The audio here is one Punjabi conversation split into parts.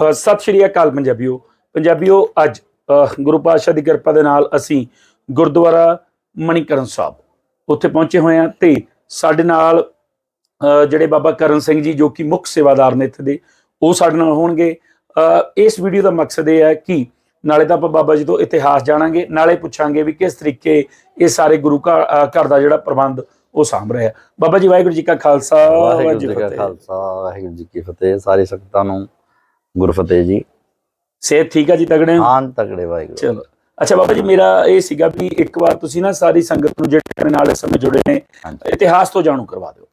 ਸਤਿ ਸ਼੍ਰੀ ਅਕਾਲ ਪੰਜਾਬੀਓ। ਪੰਜਾਬੀਓ ਅੱਜ ਗੁਰੂ ਪਾਤਸ਼ਾਹ ਦੀ ਕਿਰਪਾ ਦੇ ਨਾਲ ਅਸੀਂ ਗੁਰਦੁਆਰਾ ਮਣੀਕਰਨ ਸਾਹਿਬ ਉੱਥੇ ਪਹੁੰਚੇ ਹੋਏ ਹਾਂ ਤੇ ਸਾਡੇ ਨਾਲ ਜਿਹੜੇ ਬਾਬਾ ਕਰਨ ਸਿੰਘ ਜੀ ਜੋ ਕਿ ਮੁੱਖ ਸੇਵਾਦਾਰ ਨੇ ਇੱਥੇ ਦੇ ਉਹ ਸਾਡੇ ਨਾਲ ਹੋਣਗੇ। ਇਸ ਵੀਡੀਓ ਦਾ ਮਕਸਦ ਇਹ ਹੈ ਕਿ ਨਾਲੇ ਤਾਂ ਆਪਾਂ ਬਾਬਾ ਜੀ ਤੋਂ ਇਤਿਹਾਸ ਜਾਣਾਂਗੇ ਨਾਲੇ ਪੁੱਛਾਂਗੇ ਵੀ ਕਿਸ ਤਰੀਕੇ ਇਹ ਸਾਰੇ ਗੁਰੂ ਘਰ ਦਾ ਜਿਹੜਾ ਪ੍ਰਬੰਧ ਉਹ ਸਾਂਭ ਰਿਹਾ। ਬਾਬਾ ਜੀ ਵਾਹਿਗੁਰੂ ਜੀ ਕਾ। ਖਾਲਸਾ ਵਾਹਿਗੁਰੂ ਜੀ ਕੀ ਫਤਿਹ। ਸਾਰੀ ਸੰਗਤਾਂ ਨੂੰ ਗੁਰਫਤਿਹ ਜੀ। ਸਿਹਤ ਠੀਕ ਆ ਜੀ ਤਗੜੇ ਹੋ? ਤਕੜੇ ਵਾਹਿਗੁਰੂ। ਚਲੋ। ਅੱਛਾ ਬਾਬਾ ਜੀ ਮੇਰਾ ਇਹ ਸੀਗਾ ਵੀ ਇੱਕ ਵਾਰ ਤੁਸੀਂ ਨਾ ਸਾਰੀ ਸੰਗਤ ਨੂੰ ਜਿਹੜੇ ਨਾਲ ਇਸ ਸਮੇਂ ਜੁੜੇ ਨੇ। ਇਤਿਹਾਸ ਤੋਂ ਜਾਣੂ ਕਰਵਾ ਦਿਓ।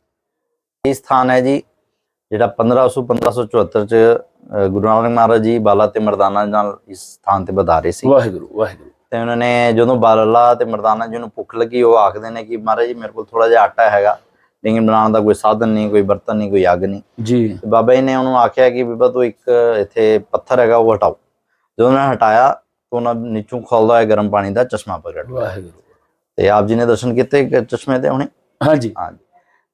ਇਹ ਸਥਾਨ ਹੈ ਜੀ ਜਿਹੜਾ 1500 1574 ਚ ਗੁਰੂ ਨਾਨਕ ਮਹਾਰਾਜ ਜੀ ਬਾਲਾ ਤੇ ਮਰਦਾਨਾ ਨਾਲ ਇਸ ਸਥਾਨ ਤੇ ਵਧਾਰੇ ਸੀ। ਵਾਹਿਗੁਰੂ ਵਾਹਿਗੁਰੂ। ਤੇ ਉਹਨਾਂ ਨੇ ਜਦੋਂ ਬਾਲਾ ਤੇ ਮਰਦਾਨਾ ਜੀ ਨੂੰ ਭੁੱਖ ਲੱਗੀ ਉਹ ਆਖਦੇ ਨੇ ਕਿ ਮਹਾਰਾਜ ਜੀ ਮੇਰੇ ਕੋਲ ਥੋੜਾ ਜਿਹਾ ਆਟਾ ਹੈਗਾ। ਲੇਕਿਨ ਬਣਾਉਣ ਦਾ ਕੋਈ ਸਾਧਨ ਨਹੀਂ ਕੋਈ ਬਰਤਨ ਨਹੀਂ ਕੋਈ ਅੱਗ ਨਹੀਂ। ਜੀ। ਬਾਬਾ ਜੀ ਨੇ ਉਹਨੂੰ ਆਖਿਆ ਕਿ ਬੀਬਾ ਤੂੰ ਇੱਕ ਇੱਥੇ ਪੱਥਰ ਹੈਗਾ ਉਹ ਹਟਾਓ। ਜਦੋਂ ਉਹਨੇ ਹਟਾਇਆ ਤਾਂ ਉਹਨਾਂ ਨੀਚੋਂ ਖੁੱਲਦਾ ਹੈ ਗਰਮ ਪਾਣੀ ਦਾ ਚਸ਼ਮਾ ਪ੍ਰਗਟ ਵਾਹਿਗੁਰੂ। ਤੇ ਆਪ ਜੀ ਨੇ ਦਰਸ਼ਨ ਕੀਤੇ ਚਸ਼ਮੇ ਤੇ ਹੁਣੇ? ਹਾਂਜੀ। ਹਾਂਜੀ।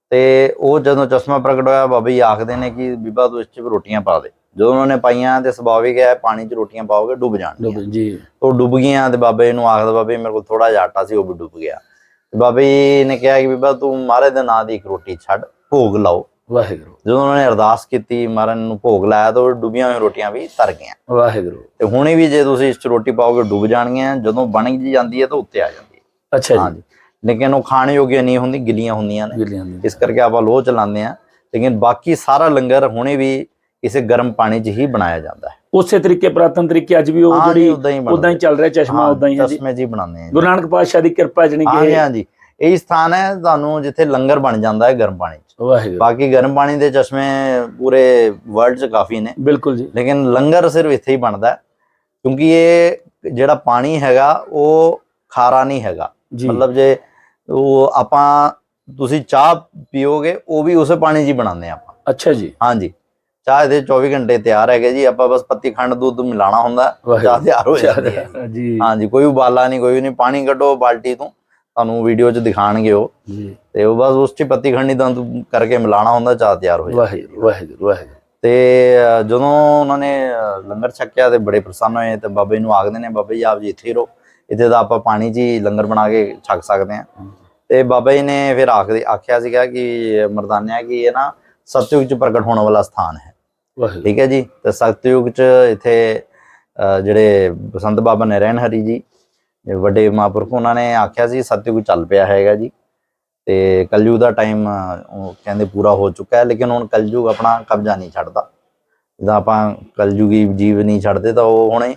ਤੇ ਉਹ ਜਦੋਂ ਚਸ਼ਮਾ ਪ੍ਰਗਟ ਹੋਇਆ ਬਾਬਾ ਜੀ ਆਖਦੇ ਨੇ ਕਿ ਬੀਬਾ ਤੂੰ ਇਸ 'ਚ ਰੋਟੀਆਂ ਪਾ ਦੇ। ਜਦੋਂ ਉਹਨਾਂ ਨੇ ਪਾਈਆਂ ਤੇ ਸੁਭਾਵਿਕ ਹੈ ਪਾਣੀ 'ਚ ਰੋਟੀਆਂ ਪਾਓਗੇ ਡੁੱਬ ਜਾਣਗੀਆਂ। ਜੀ। ਉਹ ਡੁੱਬ ਗਈਆਂ ਤੇ ਬਾਬਾ ਜੀ ਨੂੰ ਆਖਦਾ ਬਾਬਾ ਮੇਰੇ ਕੋਲ ਥੋੜਾ ਜਿਹਾ ਆਟਾ ਸੀ ਉਹ ਵੀ ਡੁੱਬ ਗਿਆ। ਬਾਬਾ ਜੀ ਨੇ ਕਿਹਾ ਕਿ ਬੀਬਾ ਤੂੰ ਮਹਾਰਾਜ ਦੇ ਨਾਂ ਦੀ ਇੱਕ ਰੋਟੀ ਛੱਡ ਭੋਗ ਲਾਓ। ਵਾਹਿਗੁਰੂ। ਜਦੋਂ ਉਹਨਾਂ ਨੇ ਅਰਦਾਸ ਕੀਤੀ ਮਹਾਰਾਜ ਨੂੰ ਭੋਗ ਲਾਇਆ ਤਾਂ ਉਹ ਡੁੱਬੀਆਂ ਹੋਈਆਂ ਰੋਟੀਆਂ ਵੀ ਤਰ ਗਈਆਂ। ਵਾਹਿਗੁਰੂ। ਤੇ ਹੁਣੇ ਵੀ ਜੇ ਤੁਸੀਂ ਇਸ 'ਚ ਰੋਟੀ ਪਾਓਗੇ ਡੁੱਬ ਜਾਣਗੀਆਂ ਜਦੋਂ ਬਣ ਜੀ ਜਾਂਦੀ ਹੈ ਤਾਂ ਉੱਤੇ ਆ ਜਾਂਦੀ ਹੈ। ਅੱਛਾ ਜੀ। ਹਾਂਜੀ। ਲੇਕਿਨ ਉਹ ਖਾਣ ਯੋਗੀਆਂ ਨਹੀਂ ਹੁੰਦੀ ਗਿੱਲੀਆਂ ਹੁੰਦੀਆਂ ਨੇ। ਇਸ ਕਰਕੇ ਆਪਾਂ ਲੋਹ ਚਲਾਉਂਦੇ ਆ ਲੇਕਿਨ ਬਾਕੀ ਸਾਰਾ ਲੰਗਰ ਹੁਣੇ ਵੀ ਕਿਸੇ ਗਰਮ ਪਾਣੀ 'ਚ ਹੀ ਬਣਾਇਆ ਜਾਂਦਾ ਹੈ। ਉਸੇ ਤਰੀਕੇ ਪ੍ਰਾਤਨ ਤਰੀਕੇ ਅੱਜ ਵੀ ਉਹ ਹਾਂ ਜੀ, ਜਿਹੜੀ ਉਦਾਂ ਹੀ ਬਣਦਾ ਉਦਾਂ ਹੀ ਚੱਲ ਰਿਹਾ ਚਸ਼ਮਾ ਹਾਂ, ਉਦਾਂ ਹੀ ਹੈ ਜੀ। ਚਸ਼ਮੇ ਜੀ ਬਣਾਉਂਦੇ ਆ ਗੁਰੂ ਨਾਨਕ ਪਾਤਸ਼ਾਹ ਦੀ ਕਿਰਪਾ ਜਣੀ ਹਾਂਜੀ ਕਿ ਹਾਂਜੀ ਇਹ ਸਥਾਨ ਹੈ ਤੁਹਾਨੂੰ ਜਿੱਥੇ ਲੰਗਰ ਬਣ ਜਾਂਦਾ ਹੈ ਗਰਮ ਪਾਣੀ 'ਚ। ਵਾਹਿਗੁਰੂ। ਬਾਕੀ ਗਰਮ ਪਾਣੀ ਦੇ ਚਸ਼ਮੇ ਪੂਰੇ ਵਰਲਡ 'ਚ ਕਾਫੀ ਨੇ। ਬਿਲਕੁਲ ਜੀ। ਲੇਕਿਨ ਲੰਗਰ ਸਿਰਫ ਇੱਥੇ ਹੀ ਬਣਦਾ ਹੈ ਕਿਉਂਕਿ ਇਹ ਜਿਹੜਾ ਪਾਣੀ ਹੈਗਾ ਉਹ ਖਾਰਾ ਨਹੀਂ ਹੈਗਾ। ਜੀ। ਮਤਲਬ ਜੇ ਉਹ ਆਪਾਂ ਤੁਸੀਂ ਚਾਹ ਪੀਓਗੇ ਉਹ ਵੀ ਉਸੇ ਪਾਣੀ 'ਚ ਹੀ ਬਣਾਉਂਦੇ ਆ ਆਪਾਂ। ਅੱਛਾ ਜੀ। ਹਾਂਜੀ ਚਾਹ ਇਹਦੇ 24 ਘੰਟੇ ਤਿਆਰ ਹੈਗੇ ਜੀ ਆਪਾਂ ਬਸ ਪੱਤੀ ਖੰਡ ਦੁੱਧ ਮਿਲਾਣਾ ਹੁੰਦਾ ਚਾਹ ਤਿਆਰ ਹੋ ਜਾਂਦੀ ਹੈ। ਜੀ। ਹਾਂਜੀ ਕੋਈ ਉਬਾਲਾ ਨਹੀਂ ਕੋਈ ਨਹੀਂ ਪਾਣੀ ਕੱਢੋ ਬਾਲਟੀ ਤੋਂ ਤੁਹਾਨੂੰ ਵੀਡੀਓ 'ਚ ਦਿਖਾਣਗੇ ਉਹ। ਜੀ। ਤੇ ਉਹ ਬਸ ਉਸ 'ਚ ਪੱਤੀ ਖੰਡੀ ਤਾਂ ਕਰਕੇ ਮਿਲਾਣਾ ਹੁੰਦਾ ਚਾਹ ਤਿਆਰ ਹੋ ਜਾਂਦੀ ਵਾਹਿਗੁਰੂ ਵਾਹਿਗੁਰੂ ਵਾਹਿਗੁਰੂ। ਤੇ ਜਦੋਂ ਉਹਨਾਂ ਨੇ ਲੰਗਰ ਛਕਿਆ ਤੇ ਬੜੇ ਪ੍ਰਸੰਨ ਹੋਏ ਤੇ ਬਾਬੇ ਜੀ ਨੂੰ ਆਖਦੇ ਨੇ ਬਾਬਾ ਜੀ ਆਪ ਜੀ ਇੱਥੇ ਰਹੋ। ਇੱਥੇ ਤਾਂ ਆਪਾਂ ਪਾਣੀ 'ਚ ਹੀ ਲੰਗਰ ਬਣਾ ਕੇ ਛਕ ਸਕਦੇ ਹਾਂ। ਤੇ ਬਾਬਾ ਜੀ ਨੇ ਫਿਰ ਆਖਦੇ ਆਖਿਆ ਸੀਗਾ ਕਿ ਮਰਦਾਨਿਆ ਕਿ ਇਹ ਨਾ ਸਤਯੁਗ 'ਚ ਪ੍ਰਗਟ ਹੋਣ ਵਾਲਾ ਸਥਾਨ ਹੈ। ਵਾਹਿਗੁਰੂ। ਠੀਕ ਹੈ ਜੀ? ਤੇ ਸਤਯੁਗ 'ਚ ਇੱਥੇ ਜਿਹੜੇ ਬਸੰਤ ਬਾਬਾ ਨਰੈਣ ਹਰੀ ਜੀ ਇਹ ਵੱਡੇ ਮਹਾਂਪੁਰਖ ਉਹਨਾਂ ਨੇ ਆਖਿਆ ਸੀ ਸਤਯੁਗ ਚੱਲ ਪਿਆ ਹੈਗਾ ਜੀ। ਤੇ ਕਲਯੁਗ ਦਾ ਟਾਈਮ ਉਹ ਕਹਿੰਦੇ ਪੂਰਾ ਹੋ ਚੁੱਕਾ ਹੈ ਲੇਕਿਨ ਹੁਣ ਕਲਯੁਗ ਆਪਣਾ ਕਬਜ਼ਾ ਨਹੀਂ ਛੱਡਦਾ। ਜਦੋਂ ਆਪਾਂ ਕਲਯੁਗੀ ਜੀਵ ਨਹੀਂ ਛੱਡਦੇ ਤਾਂ ਉਹ ਹੁਣੇ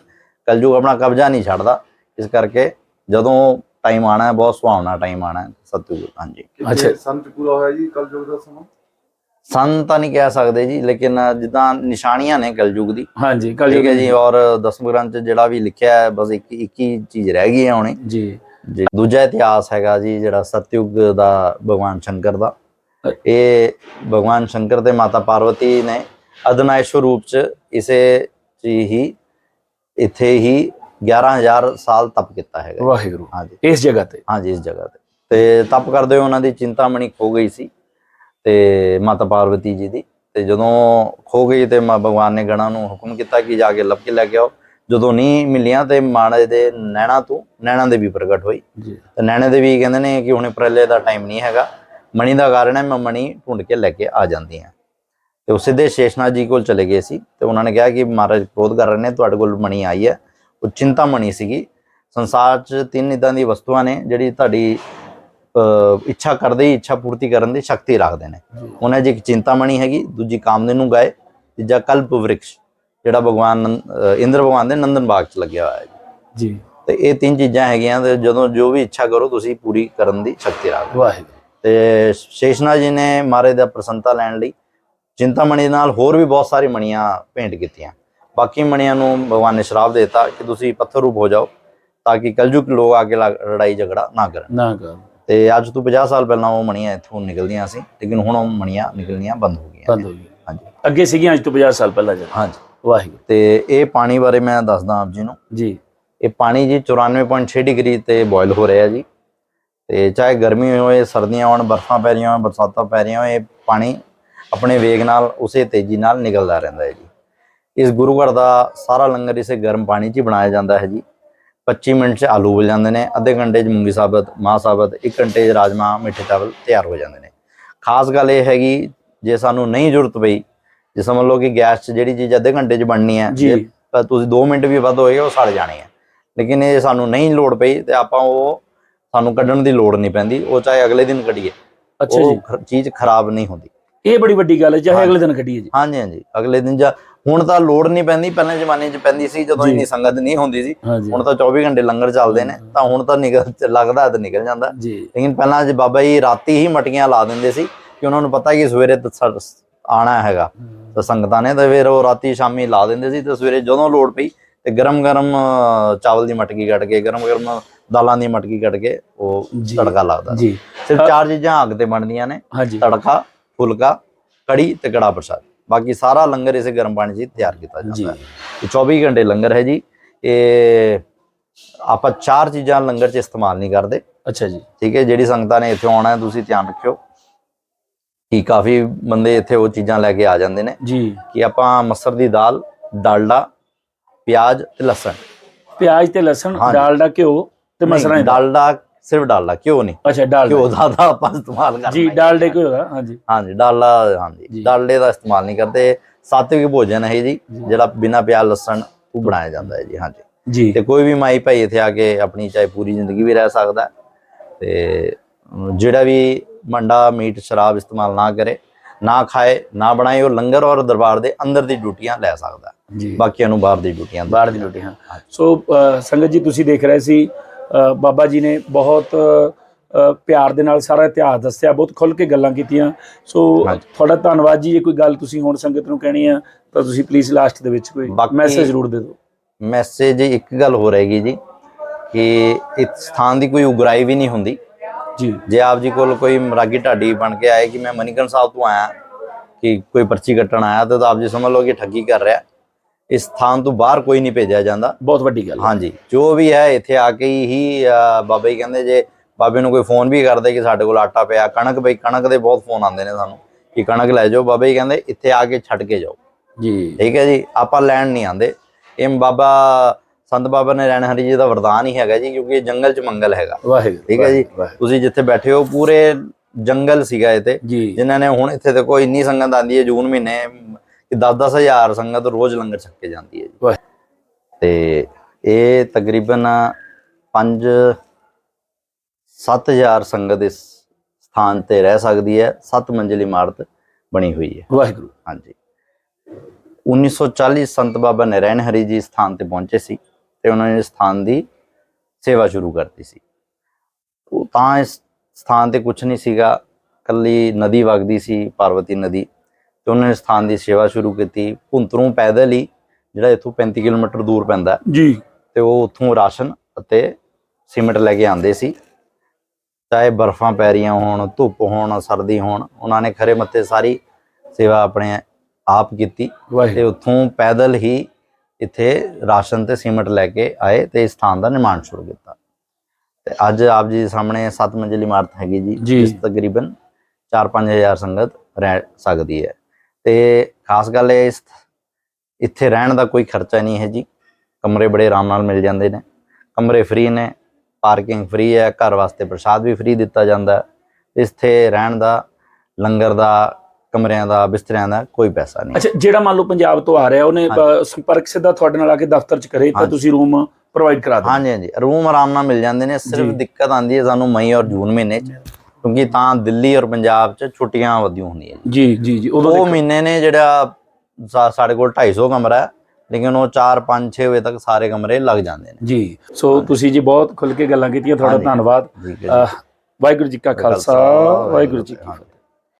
ਕਲਯੁਗ ਆਪਣਾ ਕਬਜ਼ਾ ਨਹੀਂ ਛੱਡਦਾ। ਇਸ ਕਰਕੇ ਜਦੋਂ ਟਾਈਮ ਆਣਾ ਹੈ ਬਹੁਤ ਸੁਹਾਵਣਾ ਟਾਈਮ ਆਣਾ ਹੈ ਸਤਯੁਗ ਹਾਂਜੀ। ਅੱਛਾ। ਸੰਤ ਪੂਰਾ ਹੋਇਆ ਜੀ ਕੱਲ ਯੁਗ ਦਾ ਸਮਾਂ? ਸੰਨ ਤਾਂ ਨਹੀਂ ਕਹਿ ਸਕਦੇ ਜੀ ਲੇਕਿਨ ਜਿੱਦਾਂ ਨਿਸ਼ਾਨੀਆਂ ਨੇ ਕਲਯੁਗ ਦੀ। ਹਾਂਜੀ ਕੱਲ ਠੀਕ ਹੈ ਜੀ ਔਰ ਦਸਮ ਗ੍ਰੰਥ 'ਚ ਜਿਹੜਾ ਵੀ ਲਿਖਿਆ ਹੈ ਬਸ ਇੱਕ ਇੱਕ ਹੀ ਚੀਜ਼ ਰਹਿ ਗਈ ਹੈ ਹੁਣੇ। ਜੀ। ਜੀ ਦੂਜਾ ਇਤਿਹਾਸ ਹੈਗਾ ਜੀ ਜਿਹੜਾ ਸਤਯੁਗ ਦਾ ਭਗਵਾਨ ਸ਼ੰਕਰ ਦਾ। ਇਹ ਭਗਵਾਨ ਸ਼ੰਕਰ ਤੇ ਮਾਤਾ ਪਾਰਵਤੀ ਨੇ ਅਦਨਾਇਸ਼ ਰੂਪ 'ਚ ਇਸੇ ਚ ਹੀ ਇੱਥੇ ਹੀ 11000 ਸਾਲ ਤਪ ਕੀਤਾ ਹੈਗਾ ਵਾਹਿਗੁਰੂ। ਹਾਂਜੀ ਇਸ ਜਗ੍ਹਾ ਤੇ। ਹਾਂਜੀ ਇਸ ਜਗ੍ਹਾ ਤੇ। ਤੇ ਤਪ ਕਰਦੇ ਹੋਏ ਉਹਨਾਂ ਦੀ ਚਿੰਤਾਮਣੀ ਖੋ ਗਈ ਸੀ। ਤੇ ਮਾਤਾ ਪਾਰਵਤੀ ਜੀ ਦੀ। ਤੇ ਜਦੋਂ ਖੋ ਗਈ ਤੇ ਮਾਂ ਭਗਵਾਨ ਨੇ ਗਣਾ ਨੂੰ ਹੁਕਮ ਕੀਤਾ ਕਿ ਜਾ ਕੇ ਲੱਭ ਕੇ ਲੈ ਕੇ ਆਓ। ਜਦੋਂ ਨਹੀਂ ਮਿਲੀਆਂ ਤੇ ਮਾਣੇ ਦੇ ਨੈਣਾ ਤੋਂ ਨੈਣਾ ਦੇ ਵੀ ਪ੍ਰਗਟ ਹੋਈ। ਜੀ। ਤੇ ਨੈਣਾ ਦੇ ਵੀ ਕਹਿੰਦੇ ਨੇ ਕਿ ਹੁਣੇ ਪ੍ਰਲੇ ਦਾ ਟਾਈਮ ਨਹੀਂ ਹੈਗਾ। ਮਣੀ ਦਾ ਕਾਰਨ ਹੈ ਮੈਂ ਮਣੀ ਢੂੰਡ ਕੇ ਲੈ ਕੇ ਆ ਜਾਂਦੀ ਹਾਂ ਤੇ ਉਹ ਸਿੱਧੇ ਸ਼ੇਸ਼ਨਾਥ ਜੀ ਕੋਲ ਚਲੇ ਗਏ ਸੀ। ਤੇ ਉਹਨਾਂ ਨੇ ਕਿਹਾ ਕਿ ਮਹਾਰਾਜ ਕ੍ਰੋਧ ਕਰ ਰਹੇ ਨੇ ਤੁਹਾਡੇ ਕੋਲ ਮਣੀ ਆਈ ਹੈ। ਉਹ ਚਿੰਤਾਮਣੀ ਸੀਗੀ। ਸੰਸਾਰ 'ਚ ਤਿੰਨ ਇਦਾਂ ਦੀ ਵਸਤੂਆਂ ਨੇ ਜਿਹੜੀ ਤੁਹਾਡੀ ਇੱਛਾ ਕਰਦੇ ਹੀ ਇੱਛਾ ਪੂਰਤੀ ਕਰਨ ਦੀ ਸ਼ਕਤੀ ਰੱਖਦੇ ਨੇ। ਉਹਨਾਂ 'ਚ ਇੱਕ ਚਿੰਤਾਮਣੀ ਹੈਗੀ ਦੂਜੀ ਕਾਮਧੇਨੂ ਗਾਏ ਤੀਜਾ ਕਲਪ ਵ੍ਰਿਕਸ਼ ਜਿਹੜਾ ਭਗਵਾਨ ਇੰਦਰ ਭਗਵਾਨ ਦੇ ਨੰਦਨ ਬਾਗ 'ਚ ਲੱਗਿਆ ਹੋਇਆ ਹੈ। ਜੀ। ਤੇ ਇਹ ਤਿੰਨ ਚੀਜ਼ਾਂ ਹੈਗੀਆਂ ਤੇ ਜਦੋਂ ਜੋ ਵੀ ਇੱਛਾ ਕਰੋ ਤੁਸੀਂ ਪੂਰੀ ਕਰਨ ਦੀ ਸ਼ਕਤੀ ਰੱਖਦੇ। ਵਾਹਿਗੁਰੂ। ਤੇ ਸ਼ੇਸ਼ਨਾਥ ਜੀ ਨੇ ਮਹਾਰਾਜ ਦਾ ਪ੍ਰਸੰਨਤਾ ਲੈਣ ਲਈ ਚਿੰਤਾਮਣੀ ਨਾਲ ਹੋਰ ਵੀ ਬਹੁਤ ਸਾਰੀ ਮਣੀਆਂ ਭੇਂਟ ਕੀਤੀਆਂ। ਬਾਕੀ ਮਣੀਆਂ ਨੂੰ ਭਗਵਾਨ ਨੇ ਸ਼ਰਾਪ ਦੇ ਦਿੱਤਾ ਕਿ ਤੁਸੀਂ ਪੱਥਰ ਰੂਪ ਹੋ ਜਾਓ ਤਾਂ ਕਿ ਕਲਯੁਗ ਲੋਕ ਆ ਕੇ ਲੜਾਈ ਝਗੜਾ ਨਾ ਕਰਨ। ਨਾ ਕਰ ਤੇ ਅੱਜ ਤੋਂ 50 ਸਾਲ ਪਹਿਲਾਂ ਉਹ ਮਣੀਆਂ ਇੱਥੋਂ ਨਿਕਲਦੀਆਂ ਸੀ ਲੇਕਿਨ ਹੁਣ ਉਹ ਮਣੀਆਂ ਨਿਕਲਣੀਆਂ ਬੰਦ ਹੋ ਗਈਆਂ ਬੰਦ। ਹੋ ਗਈ ਹਾਂਜੀ। ਅੱਗੇ ਸੀਗੀਆਂ ਅੱਜ ਤੋਂ 50 ਸਾਲ ਪਹਿਲਾਂ ਜਦ ਹਾਂਜੀ। ਵਾਹਿਗੁਰੂ। ਤੇ ਇਹ ਪਾਣੀ ਬਾਰੇ ਮੈਂ ਦੱਸਦਾ ਆਪ ਜੀ ਨੂੰ। ਜੀ। ਇਹ ਪਾਣੀ ਜੀ 94.6 ਡਿਗਰੀ ਤੇ ਬੋਇਲ ਹੋ ਰਿਹਾ ਜੀ। ਤੇ ਚਾਹੇ ਗਰਮੀ ਹੋਏ ਸਰਦੀਆਂ ਹੋਣ ਬਰਫਾਂ ਪੈ ਰਹੀਆਂ ਹੋਣ ਬਰਸਾਤਾਂ ਪੈ ਰਹੀਆਂ ਹੋਣ ਇਹ ਪਾਣੀ ਆਪਣੇ ਵੇਗ ਨਾਲ ਉਸੇ ਤੇਜ਼ੀ ਨਾਲ ਨਿਕਲਦਾ ਰਹਿੰਦਾ ਹੈ ਜੀ। ਇਸ ਗੁਰੂ ਘਰ ਦਾ ਸਾਰਾ ਲੰਗਰ ਇਸੇ ਗਰਮ ਪਾਣੀ 'ਚ ਹੀ ਬਣਾਇਆ ਜਾਂਦਾ ਹੈ ਜੀ। 25 ਮਿੰਟ 'ਚ ਆਲੂ ਉਬਲ ਜਾਂਦੇ ਨੇ ਅੱਧੇ ਘੰਟੇ 'ਚ ਮੂੰਗੀ ਸਾਬਤ ਮਾਂ ਸਾਬਤ 1 ਘੰਟੇ 'ਚ ਰਾਜਮਾ ਮਿੱਠੇ ਚਾਵਲ ਤਿਆਰ ਹੋ ਜਾਂਦੇ ਨੇ। ਖਾਸ ਗੱਲ ਇਹ ਹੈਗੀ ਜੇ ਸਾਨੂੰ ਨਹੀਂ ਜ਼ਰੂਰਤ ਪਈ ਜੇ ਸਮਝ ਲਓ ਕਿ ਗੈਸ 'ਚ ਜਿਹੜੀ ਚੀਜ਼ ਅੱਧੇ ਘੰਟੇ 'ਚ ਬਣਨੀ ਹੈ ਜੀ। ਤੁਸੀਂ 2 ਮਿੰਟ ਵੀ ਵੱਧ ਹੋਏਗਾ ਉਹ ਸੜ ਜਾਣੀ ਹੈ। ਲੇਕਿਨ ਇਹ ਸਾਨੂੰ ਨਹੀਂ ਲੋੜ ਪਈ ਤੇ ਆਪਾਂ ਉਹ ਸਾਨੂੰ ਕੱਢਣ ਦੀ ਲੋੜ ਨਹੀਂ ਪੈਂਦੀ ਉਹ ਚਾਹੇ ਅਗਲੇ ਦਿਨ ਕੱਢੀਏ। ਅੱਛਾ ਜੀ। ਚੀਜ਼ ਖਰਾਬ ਨਹੀਂ ਹੁੰਦੀ। ਇਹ ਬੜੀ ਵੱਡੀ ਗੱਲ ਹੈ ਚਾਹੇ। ਅਗਲੇ ਦਿਨ ਕੱਢੀਏ ਜੀ। ਹਾਂਜੀ ਹਾਂਜੀ। ਅਗਲੇ ਦਿਨ ਜਾਂ ਹੁਣ ਤਾਂ ਲੋੜ ਨਹੀਂ ਪੈਂਦੀ ਪਹਿਲੇ ਜ਼ਮਾਨੇ 'ਚ ਪੈਂਦੀ ਸੀ ਜਦੋਂ। ਇੰਨੀ ਸੰਗਤ ਨਹੀਂ ਹੁੰਦੀ ਸੀ। ਹੁਣ ਤਾਂ 24 ਘੰਟੇ ਲੰਗਰ ਚੱਲਦੇ ਨੇ ਤਾਂ ਹੁਣ ਤਾਂ ਨਿਕਲ ਲੱਗਦਾ ਤਾਂ ਨਿਕਲ ਜਾਂਦਾ। ਲੇਕਿਨ ਪਹਿਲਾਂ ਜੇ ਬਾਬਾ ਜੀ ਰਾਤੀ ਹੀ ਮਟਕੀਆਂ ਲਾ ਦਿੰਦੇ ਸੀ ਕਿ ਉਹਨਾਂ ਨੂੰ ਪਤਾ ਕਿ ਸਵੇਰੇ ਆਣਾ ਹੈਗਾ। ਤਾਂ ਸੰਗਤਾਂ ਨੇ ਤਾਂ ਫਿਰ ਉਹ ਰਾਤੀ ਸ਼ਾਮੀ ਲਾ ਦਿੰਦੇ ਸੀ ਤੇ ਸਵੇਰੇ ਜਦੋਂ ਲੋੜ ਪਈ ਤੇ ਗਰਮ ਗਰਮ ਚਾਵਲ ਦੀ ਮਟਕੀ ਕੱਢ ਕੇ ਗਰਮ ਗਰਮ ਦਾਲਾਂ ਦੀ ਮਟਕੀ ਕੱਢ ਕੇ ਉਹ। ਤੜਕਾ ਲੱਗਦਾ ਜੀ। ਸਿਰਫ ਚਾਰ ਚੀਜ਼ਾਂ ਅੱਗ ਤੇ ਬਣਦੀਆਂ ਨੇ ਤੜਕਾ ਫੁਲਕਾ ਕੜੀ ਤੇ ਕੜਾ ਪ੍ਰਸ਼ਾਦ। ਬਾਕੀ ਸਾਰਾ ਲੰਗਰ ਇਸੇ ਗਰਮ ਪਾਣੀ 'ਚ ਹੀ ਤਿਆਰ ਕੀਤਾ ਜਾਂਦਾ ਹੈ। ਇਹ 24 ਘੰਟੇ ਲੰਗਰ ਹੈ ਜੀ। ਇਹ ਆਪਾਂ ਚਾਰ ਚੀਜ਼ਾਂ ਲੰਗਰ 'ਚ ਇਸਤੇਮਾਲ ਨਹੀਂ ਕਰਦੇ। ਅੱਛਾ ਜੀ। ਠੀਕ ਹੈ ਜਿਹੜੀ ਸੰਗਤਾਂ ਨੇ ਇੱਥੇ ਆਉਣਾ ਹੈ ਤੁਸੀਂ ਧਿਆਨ ਰੱਖਿਓ। ਕਿ ਕਾਫੀ ਬੰਦੇ ਇੱਥੇ ਉਹ ਚੀਜ਼ਾਂ ਲੈ ਕੇ ਆ ਜਾਂਦੇ ਨੇ। ਜੀ। ਕਿ ਆਪਾਂ ਮਸਰ ਦੀ ਦਾਲ ਡਾਲਡਾ ਪਿਆਜ਼ ਤੇ ਲਸਣ। ਪਿਆਜ਼ ਤੇ ਲਸਣ। ਡਾਲਡਾ ਘਿਓ ਤੇ ਮਸਰਾਂ। ਡਾਲਡਾ ਸਿਰਫ ਡਾਲਡਾ ਕਿਉਂ ਨਹੀਂ। ਅੱਛਾ ਡਾਲਡਾ ਘਿਓ ਦਾ ਤਾਂ ਆਪਾਂ ਇਸਤੇਮਾਲ ਕਰਦੇ ਜੀ ਡਾਲਡੇ ਘਿਓ ਦਾ ਹਾਂਜੀ। ਹਾਂਜੀ ਡਾਲਡਾ ਹਾਂਜੀ। ਡਾਲਡੇ ਦਾ ਇਸਤੇਮਾਲ ਨਹੀਂ ਕਰਦੇ। ਸਾਤਵਿਕ ਭੋਜਨ ਹੈ ਜੀ ਜਿਹੜਾ ਬਿਨਾ ਪਿਆਜ਼ ਲਸਣ ਉਹ ਬਣਾਇਆ ਜਾਂਦਾ ਹੈ ਜੀ ਹਾਂਜੀ। ਜੀ। ਤੇ ਕੋਈ ਵੀ ਮਾਈ ਭਾਈ ਇੱਥੇ ਆ ਕੇ ਆਪਣੀ ਚਾਹੇ ਪੂਰੀ ਜ਼ਿੰਦਗੀ ਵੀ ਰਹਿ ਸਕਦਾ ਤੇ ਜਿਹੜਾ ਵੀ ਮੰਡਾ ਮੀਟ ਸ਼ਰਾਬ ਇਸਤੇਮਾਲ ਨਾ ਕਰੇ ਨਾ ਖਾਏ ਨਾ ਬਣਾਏ ਉਹ ਲੰਗਰ ਔਰ ਦਰਬਾਰ ਦੇ ਅੰਦਰ ਦੀ ਡਿਊਟੀਆਂ ਲੈ ਸਕਦਾ ਬਾਕੀਆਂ ਨੂੰ ਬਾਹਰ ਦੀ ਡਿਊਟੀਆਂ ਬਾਹਰ ਦੀ ਹਾਂ ਸੋ ਸੰਗਤ ਜੀ ਤੁਸੀਂ ਦੇਖ ਰਹੇ ਸੀ ਬਾਬਾ ਜੀ ਨੇ ਬਹੁਤ ਪਿਆਰ ਦੇ ਨਾਲ ਸਾਰਾ ਇਤਿਹਾਸ ਦੱਸਿਆ ਬਹੁਤ ਖੁੱਲ ਕੇ ਗੱਲਾਂ ਕੀਤੀਆਂ। ਸੋ। ਤੁਹਾਡਾ ਧੰਨਵਾਦ ਜੀ ਜੇ ਕੋਈ ਗੱਲ ਤੁਸੀਂ ਹੁਣ ਸੰਗਤ ਨੂੰ ਕਹਿਣੀ ਆ ਤਾਂ ਤੁਸੀਂ ਪਲੀਜ਼ ਲਾਸਟ ਦੇ ਵਿੱਚ ਕੋਈ ਮੈਸੇਜ ਜ਼ਰੂਰ ਦੇ ਦਿਓ। ਮੈਸੇਜ ਇੱਕ ਗੱਲ ਹੋ ਰਹੇਗੀ ਜੀ ਕਿ ਇਸ ਸਥਾਨ ਦੀ ਕੋਈ ਉਗਰਾਈ ਵੀ ਨਹੀਂ ਹੁੰਦੀ। ਜੀ। ਜੇ ਆਪ ਜੀ ਕੋਲ ਕੋਈ ਮਰਾਗੀ ਢਾਡੀ ਬਣ ਕੇ ਆਏ ਕਿ ਮੈਂ ਮਨੀਕਰਨ ਸਾਹਿਬ ਤੋਂ ਆਇਆ ਕਿ ਕੋਈ ਪਰਚੀ ਕੱਟਣ ਆਇਆ ਤਾਂ ਆਪ ਜੀ ਸਮਝ ਲਓ ਕਿ ਠੱਗੀ ਕਰ ਰਿਹਾ। ਇਸ ਸਥਾਨ ਤੋਂ ਬਾਹਰ ਕੋਈ ਨਹੀਂ ਭੇਜਿਆ ਜਾਂਦਾ। ਬਹੁਤ ਵੱਡੀ ਗੱਲ। ਹਾਂਜੀ ਜੋ ਵੀ ਹੈ ਇੱਥੇ ਆ ਕੇ ਹੀ ਬਾਬਾ ਜੀ ਕਹਿੰਦੇ ਜੇ ਬਾਬੇ ਨੂੰ ਕੋਈ ਫੋਨ ਵੀ ਕਰਦੇ ਕਿ ਸਾਡੇ ਕੋਲ ਆਟਾ ਪਿਆ। ਕਣਕ ਬਈ ਕਣਕ ਦੇ ਬਹੁਤ ਫੋਨ ਆਉਂਦੇ ਨੇ ਸਾਨੂੰ ਕਿ ਕਣਕ ਲੈ ਜਾਓ। ਬਾਬਾ ਜੀ ਕਹਿੰਦੇ ਇੱਥੇ ਆ ਕੇ ਛੱਡ ਕੇ ਜਾਓ। ਜੀ। ਠੀਕ ਹੈ ਜੀ ਆਪਾਂ ਲੈਣ ਨਹੀਂ ਆਂਦੇ ਇਹ ਬਾਬਾ ਸੰਤ ਬਾਬਾ ਨੇ ਰਹਿਣ ਹਰੀ ਜੀ ਦਾ ਵਰਦਾਨ ਹੀ ਹੈਗਾ ਜੀ ਕਿਉਂਕਿ ਇਹ ਜੰਗਲ 'ਚ ਮੰਗਲ ਹੈਗਾ। ਵਾਹਿਗੁਰੂ ਠੀਕ ਹੈ ਜੀ। ਤੁਸੀਂ ਜਿੱਥੇ ਬੈਠੇ ਹੋ ਪੂਰੇ ਜੰਗਲ ਸੀਗਾ ਇੱਥੇ ਜੀ। ਜਿਨ੍ਹਾਂ ਨੇ ਹੁਣ ਇੱਥੇ ਦੇਖੋ ਇੰਨੀ ਸੰਗਤ ਆਂਦੀ ਹੈ ਜੂਨ ਮਹੀਨੇ ਕਿ 10 ਹਜ਼ਾਰ ਸੰਗਤ ਰੋਜ਼ ਲੰਗਰ ਛਕ ਕੇ ਜਾਂਦੀ ਹੈ ਜੀ। ਤੇ ਇਹ ਤਕਰੀਬਨ 5 7000 ਸੰਗਤ ਇਸ ਸਥਾਨ ਤੇ ਰਹਿ ਸਕਦੀ ਹੈ। 7 ਮੰਜ਼ਿਲ ਇਮਾਰਤ ਬਣੀ ਹੋਈ ਹੈ। ਵਾਹਿਗੁਰੂ। ਹਾਂਜੀ। 1940 ਸੰਤ ਬਾਬਾ ਨਰੈਣ ਹਰੀ ਜੀ ਸਥਾਨ ਤੇ ਪਹੁੰਚੇ ਸੀ ਤੇ ਉਹਨਾਂ ਨੇ ਇਸ ਸਥਾਨ ਦੀ ਸੇਵਾ ਸ਼ੁਰੂ ਕਰਤੀ ਸੀ। ਉਹ ਤਾਂ ਇਸ ਸਥਾਨ ਤੇ ਕੁਝ ਨਹੀਂ ਸੀਗਾ। ਕੱਲੀ ਨਦੀ ਵਗਦੀ ਸੀ ਪਾਰਵਤੀ ਨਦੀ। ਤੇ ਉਹਨਾਂ ਨੇ ਸਥਾਨ ਦੀ ਸੇਵਾ ਸ਼ੁਰੂ ਕੀਤੀ ਭੁੰਤਰੋਂ ਪੈਦਲ ਹੀ ਜਿਹੜਾ ਇੱਥੋਂ 35 ਕਿਲੋਮੀਟਰ ਦੂਰ ਪੈਂਦਾ। ਜੀ। ਤੇ ਉਹ ਉੱਥੋਂ ਰਾਸ਼ਨ ਅਤੇ ਸੀਮਿੰਟ ਲੈ ਕੇ ਆਂਦੇ ਸੀ। ਚਾਹੇ ਬਰਫਾਂ ਪੈ ਰਹੀਆਂ ਹੋਣ ਧੁੱਪ ਹੋਣ ਸਰਦੀ ਹੋਣ ਉਹਨਾਂ ਨੇ ਖਰੇ ਮੱਥੇ ਸਾਰੀ ਸੇਵਾ ਆਪਣੇ ਆਪ ਕੀਤੀ ਤੇ ਉੱਥੋਂ ਪੈਦਲ ਹੀ ਇੱਥੇ ਰਾਸ਼ਨ ਤੇ ਸੀਮਿੰਟ ਲੈ ਕੇ ਆਏ ਤੇ ਇਸ ਸਥਾਨ ਦਾ ਨਿਰਮਾਣ ਸ਼ੁਰੂ ਕੀਤਾ। ਤੇ ਅੱਜ ਆਪ ਜੀ ਦੇ ਸਾਹਮਣੇ 7 ਮੰਜ਼ਿਲ ਇਮਾਰਤ ਹੈਗੀ ਜੀ ਜੀ। ਜਿਸ ਤਕਰੀਬਨ 4-5000 ਸੰਗਤ ਰਹਿ ਸਕਦੀ ਹੈ। ਤੇ ਖਾਸ ਗੱਲ ਇਹ ਇਸ ਇੱਥੇ ਰਹਿਣ ਦਾ ਕੋਈ ਖਰਚਾ ਨਹੀਂ ਹੈ ਜੀ। ਕਮਰੇ ਬੜੇ ਆਰਾਮ ਨਾਲ ਮਿਲ ਜਾਂਦੇ ਨੇ। ਕਮਰੇ ਫ੍ਰੀ ਨੇ ਪਾਰਕਿੰਗ ਫ੍ਰੀ ਹੈ ਘਰ ਵਾਸਤੇ ਪ੍ਰਸ਼ਾਦ ਵੀ ਫ੍ਰੀ ਦਿੱਤਾ ਜਾਂਦਾ ਇੱਥੇ ਰਹਿਣ ਦਾ ਲੰਗਰ ਦਾ ਕਮਰਿਆਂ ਦਾ ਬਿਸਤਰਿਆਂ ਦਾ ਕੋਈ ਪੈਸਾ ਨਹੀਂ। ਅੱਛਾ ਜਿਹੜਾ ਮੰਨ ਲਓ ਪੰਜਾਬ ਤੋਂ ਆ ਰਿਹਾ ਉਹਨੇ ਸੰਪਰਕ ਸਿੱਧਾ ਤੁਹਾਡੇ ਨਾਲ ਆ ਕੇ ਦਫ਼ਤਰ 'ਚ ਕਰੇ ਤਾਂ। ਤੁਸੀਂ ਰੂਮ ਪ੍ਰੋਵਾਈਡ ਕਰਾ ਦਿਓ। ਹਾਂਜੀ ਹਾਂਜੀ। ਰੂਮ ਆਰਾਮ ਨਾਲ ਮਿਲ ਜਾਂਦੇ ਨੇ ਸਿਰਫ। ਦਿੱਕਤ ਆਂਦੀ ਹੈ ਸਾਨੂੰ ਮਈ ਔਰ ਜੂਨ ਮਹੀਨੇ ਚ। ਕਿਉਂਕਿ ਤਾਂ ਦਿੱਲੀ ਔਰ ਪੰਜਾਬ ਚ ਛੁੱਟੀਆਂ ਵਧੀਆਂ ਹੁੰਦੀਆਂ ਜੀ ਜੀ ਜੀ ਜੀ ਉਦੋਂ ਉਹ ਮਹੀਨੇ ਨੇ ਜਿਹੜਾ ਸਾ- ਸਾਡੇ ਕੋਲ 250 ਕਮਰਾ ਹੈ ਲੇਕਿਨ ਉਹ 4 5 6 ਵਜੇ ਤੱਕ ਸਾਰੇ ਕਮਰੇ ਲੱਗ ਜਾਂਦੇ ਨੇ। ਜੀ ਸੋ ਤੁਸੀਂ ਜੀ ਬਹੁਤ ਖੁੱਲ ਕੇ ਗੱਲਾਂ ਕੀਤੀਆਂ ਤੁਹਾਡਾ ਹਾਂਜੀ। ਧੰਨਵਾਦ। ਠੀਕ ਹੈ ਜੀ। ਅਹ, ਵਾਹਿਗੁਰੂ ਜੀ ਕਾ ਖਾਲਸਾ ਵਾਹਿਗੁਰੂ ਜੀ ਕੀ ਫਤਿਹ।